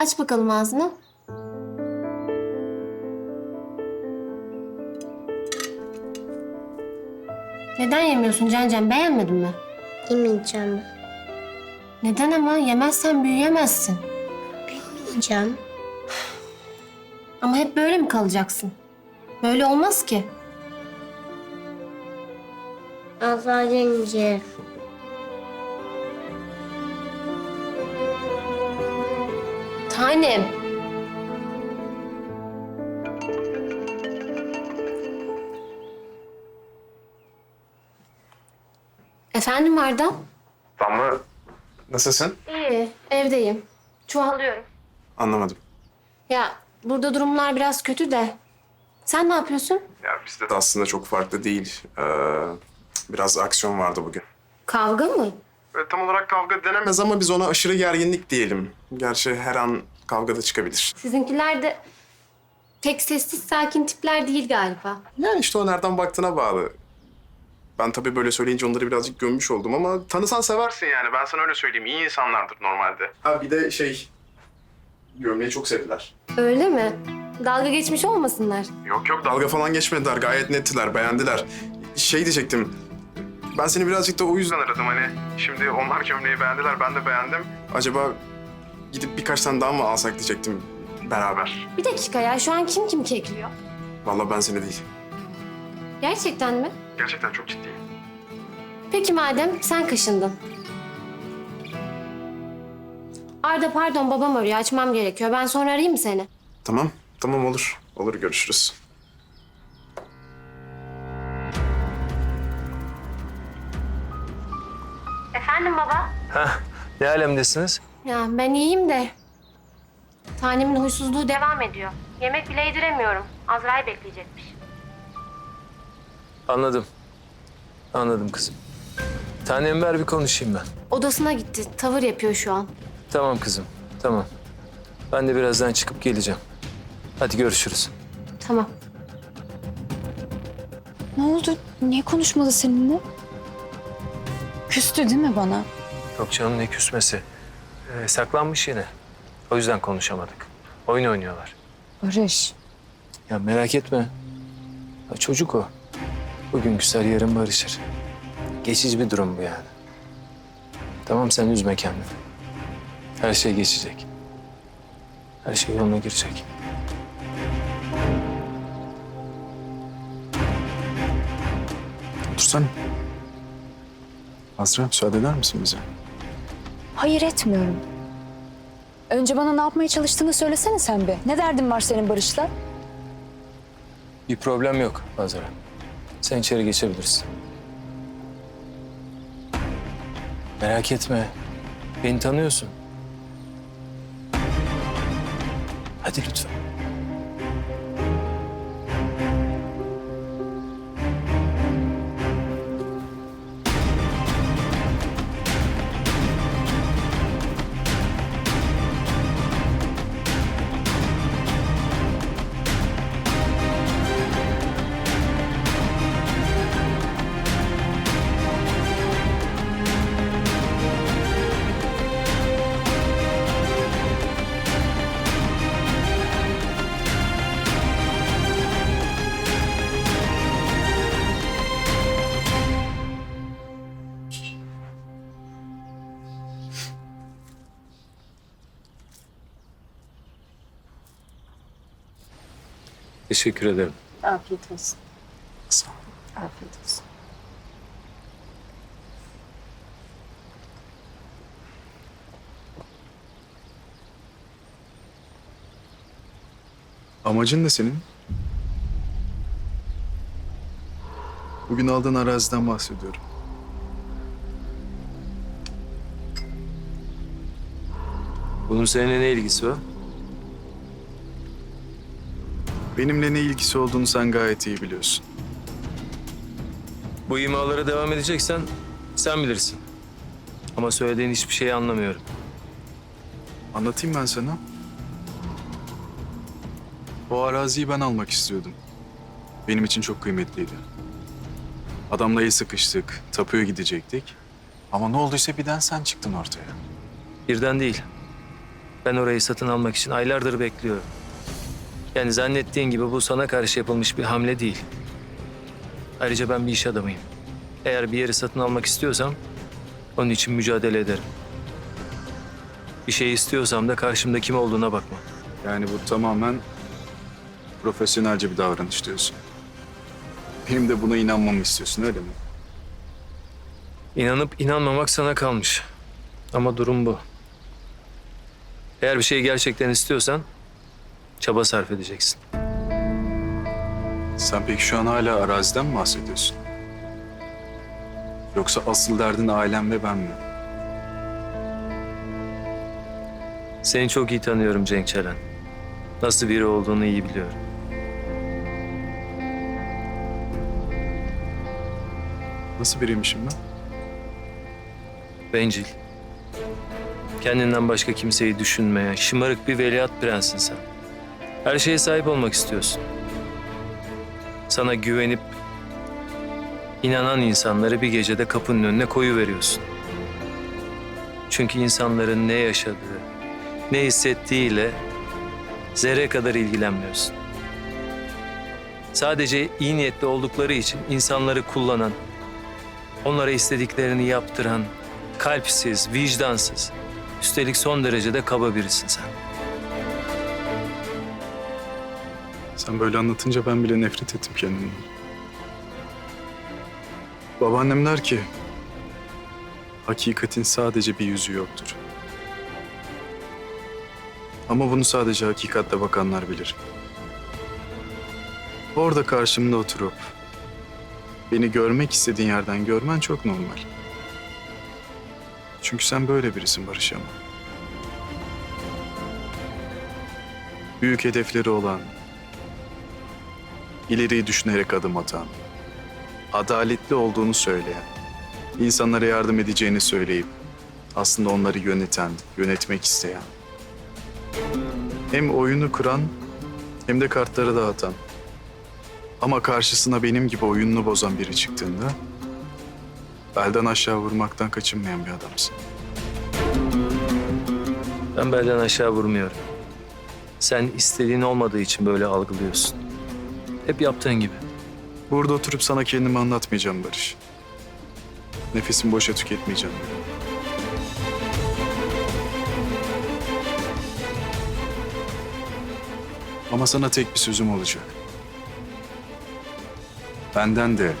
Aç bakalım ağzını. Neden yemiyorsun Can Beğenmedin mi? Yemeyeceğim. Neden ama? Yemezsen büyüyemezsin. Yemeyeceğim. Ama hep böyle mi kalacaksın? Böyle olmaz ki. Azra yemeyeceğim. Tanem. Efendim Arda? Damla nasılsın? İyi, evdeyim. Çuvallıyorum. Anlamadım. Ya burada durumlar biraz kötü de. Sen ne yapıyorsun? Ya bizde de aslında çok farklı değil. Ee, biraz aksiyon vardı bugün. Kavga mı? Böyle tam olarak kavga denemez ama biz ona aşırı gerginlik diyelim. Gerçi her an kavga da çıkabilir. Sizinkiler de pek sessiz sakin tipler değil galiba. Yani işte o nereden baktığına bağlı. Ben tabii böyle söyleyince onları birazcık gömmüş oldum ama tanısan seversin yani. Ben sana öyle söyleyeyim. İyi insanlardır normalde. Ha bir de şey... Gömleği çok sevdiler. Öyle mi? Dalga geçmiş olmasınlar. Yok yok dalga falan geçmediler. Gayet nettiler, beğendiler. Şey diyecektim. Ben seni birazcık da o yüzden aradım hani. Şimdi onlar gömleği beğendiler, ben de beğendim. Acaba gidip birkaç tane daha mı alsak diyecektim beraber. Bir dakika ya şu an kim kim kekliyor? Vallahi ben seni değil. Gerçekten mi? Gerçekten çok ciddiyim. Peki madem sen kaşındın. Arda pardon babam arıyor açmam gerekiyor. Ben sonra arayayım mı seni? Tamam, tamam olur. Olur görüşürüz. Efendim baba? Heh, ne alemdesiniz? Ya ben iyiyim de. Tanemin huysuzluğu devam ediyor. Yemek bile yediremiyorum. Azra'yı bekleyecekmiş. Anladım. Anladım kızım. Tanem ver bir konuşayım ben. Odasına gitti. Tavır yapıyor şu an. Tamam kızım, tamam. Ben de birazdan çıkıp geleceğim. Hadi görüşürüz. Tamam. Ne oldu? Niye konuşmadı seninle? Küstü değil mi bana? Yok canım ne küsmesi. Ee, saklanmış yine. O yüzden konuşamadık. Oyun oynuyorlar. Barış. Ya merak etme. Ya çocuk o. Bugün küser, yarın barışır. Geçici bir durum bu yani. Tamam sen üzme kendini. Her şey geçecek. Her şey yoluna girecek. Otursana. Azra müsaade eder misin bize? Hayır etmiyorum. Önce bana ne yapmaya çalıştığını söylesene sen be. Ne derdin var senin Barış'la? Bir problem yok Azra. Sen içeri geçebilirsin. Merak etme. Beni tanıyorsun. Hadi lütfen. Teşekkür ederim. Afiyet olsun. Sağ ol. Afiyet olsun. Amacın ne senin? Bugün aldığın araziden bahsediyorum. Bunun seninle ne ilgisi var? Benimle ne ilgisi olduğunu sen gayet iyi biliyorsun. Bu imalara devam edeceksen sen bilirsin. Ama söylediğin hiçbir şeyi anlamıyorum. Anlatayım ben sana. O araziyi ben almak istiyordum. Benim için çok kıymetliydi. Adamla el sıkıştık, tapuya gidecektik. Ama ne olduysa birden sen çıktın ortaya. Birden değil. Ben orayı satın almak için aylardır bekliyorum. Yani zannettiğin gibi bu sana karşı yapılmış bir hamle değil. Ayrıca ben bir iş adamıyım. Eğer bir yeri satın almak istiyorsam onun için mücadele ederim. Bir şey istiyorsam da karşımda kim olduğuna bakma. Yani bu tamamen profesyonelce bir davranış diyorsun. Benim de buna inanmamı istiyorsun öyle mi? İnanıp inanmamak sana kalmış. Ama durum bu. Eğer bir şeyi gerçekten istiyorsan çaba sarf edeceksin. Sen peki şu an hala araziden mi bahsediyorsun? Yoksa asıl derdin ailem ve ben mi? Seni çok iyi tanıyorum Cenk Çelen. Nasıl biri olduğunu iyi biliyorum. Nasıl biriymişim ben? Bencil. Kendinden başka kimseyi düşünmeyen, şımarık bir veliaht prensin sen. Her şeye sahip olmak istiyorsun. Sana güvenip inanan insanları bir gecede kapının önüne koyu veriyorsun. Çünkü insanların ne yaşadığı, ne hissettiğiyle zerre kadar ilgilenmiyorsun. Sadece iyi niyetli oldukları için insanları kullanan, onlara istediklerini yaptıran, kalpsiz, vicdansız, üstelik son derecede kaba birisin sen. Sen böyle anlatınca ben bile nefret ettim kendimden. Babaannem der ki, hakikatin sadece bir yüzü yoktur. Ama bunu sadece hakikatle bakanlar bilir. Orada karşımda oturup beni görmek istediğin yerden görmen çok normal. Çünkü sen böyle birisin Barış Yaman. Büyük hedefleri olan, ileriyi düşünerek adım atan, adaletli olduğunu söyleyen, insanlara yardım edeceğini söyleyip aslında onları yöneten, yönetmek isteyen, hem oyunu kuran hem de kartları dağıtan ama karşısına benim gibi oyununu bozan biri çıktığında belden aşağı vurmaktan kaçınmayan bir adamsın. Ben belden aşağı vurmuyorum. Sen istediğin olmadığı için böyle algılıyorsun. Hep yaptığın gibi. Burada oturup sana kendimi anlatmayacağım Barış. Nefesimi boşa tüketmeyeceğim. Ama sana tek bir sözüm olacak. Benden de,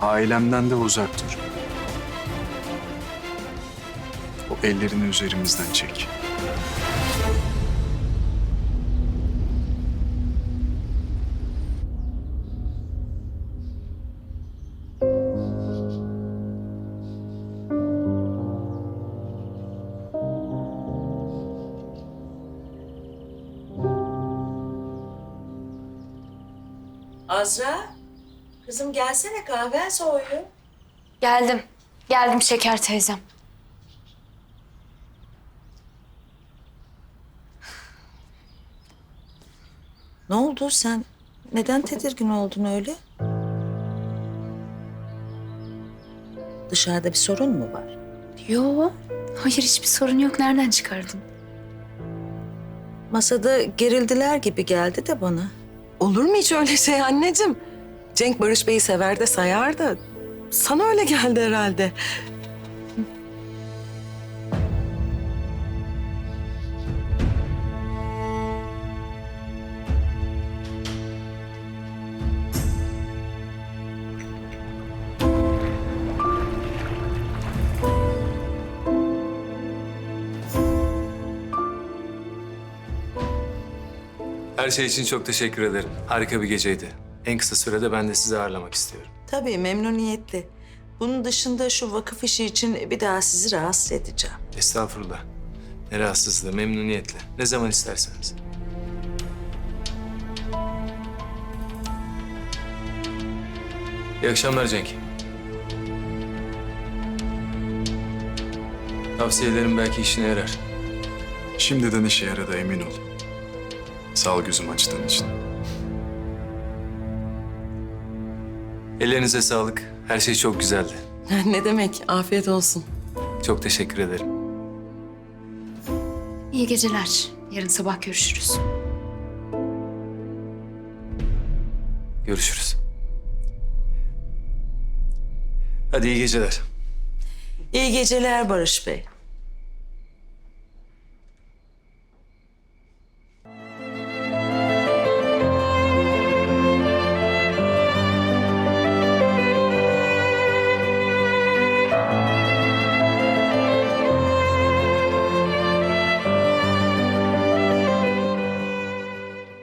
ailemden de uzak dur. O ellerini üzerimizden çek. Azra, kızım gelsene kahven soğuyor. Geldim. Geldim Şeker teyzem. Ne oldu sen? Neden tedirgin oldun öyle? Dışarıda bir sorun mu var? Yo. Hayır hiçbir sorun yok. Nereden çıkardın? Masada gerildiler gibi geldi de bana. Olur mu hiç öyle şey anneciğim? Cenk Barış Bey'i sever de sayar da sana öyle geldi herhalde. Her şey için çok teşekkür ederim. Harika bir geceydi. En kısa sürede ben de sizi ağırlamak istiyorum. Tabii memnuniyetle. Bunun dışında şu vakıf işi için bir daha sizi rahatsız edeceğim. Estağfurullah. Ne rahatsızlığı, memnuniyetle. Ne zaman isterseniz. İyi akşamlar Cenk. Tavsiyelerim belki işine yarar. Şimdiden işe yaradı emin ol. Sağ ol gözüm açtığın için. Ellerinize sağlık. Her şey çok güzeldi. ne demek? Afiyet olsun. Çok teşekkür ederim. İyi geceler. Yarın sabah görüşürüz. Görüşürüz. Hadi iyi geceler. İyi geceler Barış Bey.